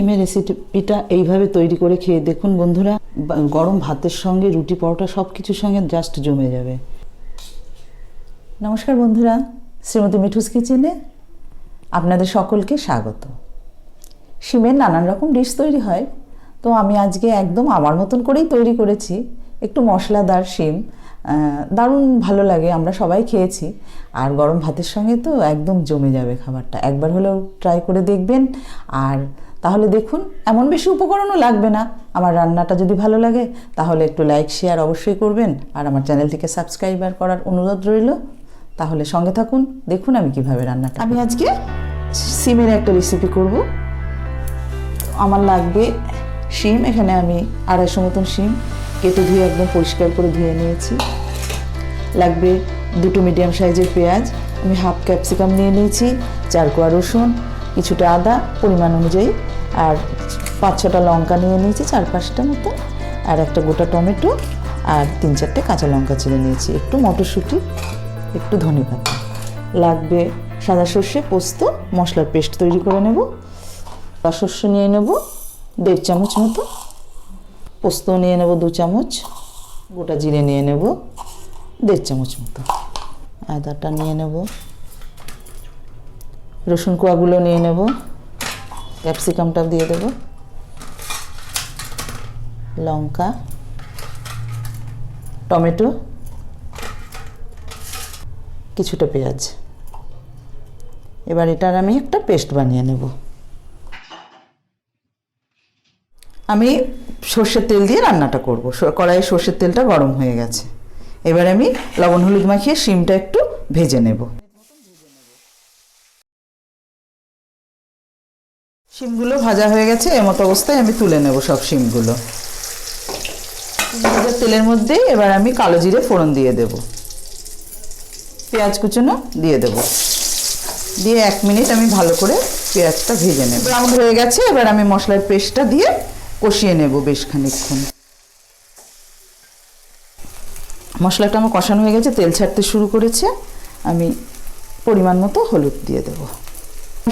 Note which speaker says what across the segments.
Speaker 1: শিমের রেসিপিটা এইভাবে তৈরি করে খেয়ে দেখুন বন্ধুরা গরম ভাতের সঙ্গে রুটি পরোটা সব কিছুর সঙ্গে জাস্ট জমে যাবে। নমস্কার বন্ধুরা শ্রীমতী মিঠুস কিচেনে আপনাদের সকলকে স্বাগত। সিমের নানান রকম ডিশ তৈরি হয় তো আমি আজকে একদম আমার মতন করেই তৈরি করেছি। একটু মশলাদার আহ, দারুণ ভালো লাগে আমরা সবাই খেয়েছি। আর গরম ভাতের সঙ্গে তো একদম জমে যাবে খাবারটা। একবার হলেও ট্রাই করে দেখবেন। আর তাহলে দেখুন এমন বেশি উপকরণও লাগবে না। আমার রান্নাটা যদি ভালো লাগে তাহলে একটু লাইক শেয়ার অবশ্যই করবেন। আর আমার চ্যানেলটিকে সাবস্ক্রাইবার করার অনুরোধ রইল। তাহলে সঙ্গে থাকুন দেখুন আমি কীভাবে রান্নাটা আমি আজকে সিমের একটা রেসিপি করব। আমার লাগবে শিম এখানে আমি আড়াইশো মতন শিম কেটে ধুয়ে একদম পরিষ্কার করে ধুয়ে নিয়েছি। লাগবে দুটো মিডিয়াম সাইজের পেঁয়াজ আমি হাফ ক্যাপসিকাম নিয়ে নিয়েছি চার কোয়া রসুন কিছুটা আদা পরিমাণ অনুযায়ী, আর পাঁচ ছটা লঙ্কা নিয়ে নিয়েছি চার পাঁচটা মতো, আর একটা গোটা টমেটো, আর তিন চারটে কাঁচা লঙ্কা চিড়ে নিয়েছি, একটু মটরশুঁটি, একটু ধনে পাতা। লাগবে সাদা সর্ষে পোস্ত, মশলার পেস্ট তৈরি করে নেব সাদা সর্ষে নিয়ে নেব দেড় চামচ মতো, পোস্ত নিয়ে নেব দু চামচ, গোটা জিরে নিয়ে নেব দেড় চামচ মতো। আদাটা নিয়ে নেব। রসুন কোয়াগুলো নিয়ে নেব। ক্যাপসিকামটা দিয়ে দেব। লঙ্কা। টমেটো। কিছুটা পেঁয়াজ। এবার এটার আমি একটা পেস্ট বানিয়ে নেব। আমি সর্ষের তেল দিয়ে রান্নাটা করব। কড়াইয়ে সর্ষের তেলটা গরম হয়ে গেছে। এবার আমি লবণ হলুদ মাখিয়ে শিমটা একটু ভেজে নেব। শিমগুলো ভাজা হয়ে গেছে এমত অবস্থায় আমি তুলে নেব সব শিমগুলো। ভাজা তেলের মধ্যে এবার আমি কালো জিরে ফোড়ন দিয়ে দেব। পেঁয়াজ কুচনো দিয়ে দেব। দিয়ে এক মিনিট আমি ভালো করে পেঁয়াজটা ভেজে নেব। ব্রাউন হয়ে গেছে, এবার আমি মশলার পেস্টটা দিয়ে কষিয়ে নেব বেশ খানিকক্ষণ। মশলাটা আমার কষানো হয়ে গেছে, তেল ছাড়তে শুরু করেছে। আমি পরিমাণ মতো হলুদ দিয়ে দেব।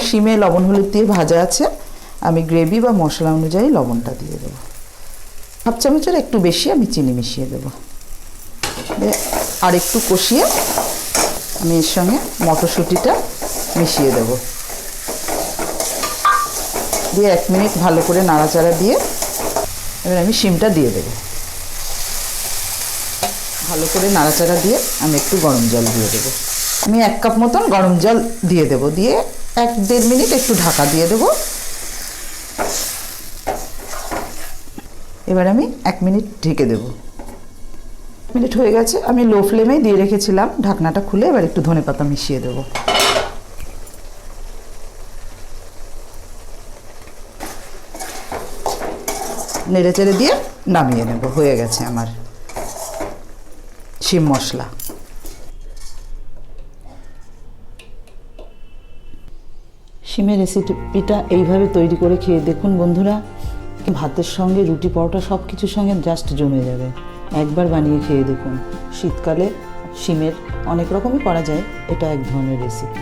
Speaker 1: শিমে লবণ হলুদ দিয়ে ভাজা আছে। আমি গ্রেভি বা মশলা অনুযায়ী লবণটা দিয়ে দেবো। হাফ চামচের একটু বেশি আমি চিনি মিশিয়ে দেবো। আর একটু কষিয়ে আমি এর সঙ্গে মটরশুঁটিটা মিশিয়ে দেব। দিয়ে এক মিনিট ভালো করে নাড়াচাড়া দিয়ে এবার আমি শিমটা দিয়ে দেবো। ভালো করে নাড়াচাড়া দিয়ে আমি একটু গরম জল দিয়ে দেবো। আমি এক কাপ মতন গরম জল দিয়ে দেবো। দিয়ে এক দেড় মিনিট একটু ঢাকা দিয়ে দেবো। এবার আমি এক মিনিট ঢেকে দেব। মিনিট হয়ে গেছে, আমি লো ফ্লেমে দিয়ে রেখেছিলাম ঢাকনাটা খুলে, এবার একটু ধনে পাতা মিশিয়ে দেবো। নেড়ে চেড়ে দিয়ে নামিয়ে নেব, হয়ে গেছে আমার শিম মশলা। শিমের রেসিপিটা এইভাবে তৈরি করে খেয়ে দেখুন বন্ধুরা ভাতের সঙ্গে রুটি পরোটা সব কিছুর সঙ্গে জাস্ট জমে যাবে। একবার বানিয়ে খেয়ে দেখুন। শীতকালে সিমের অনেক রকমই করা যায়, এটা এক ধরনের রেসিপি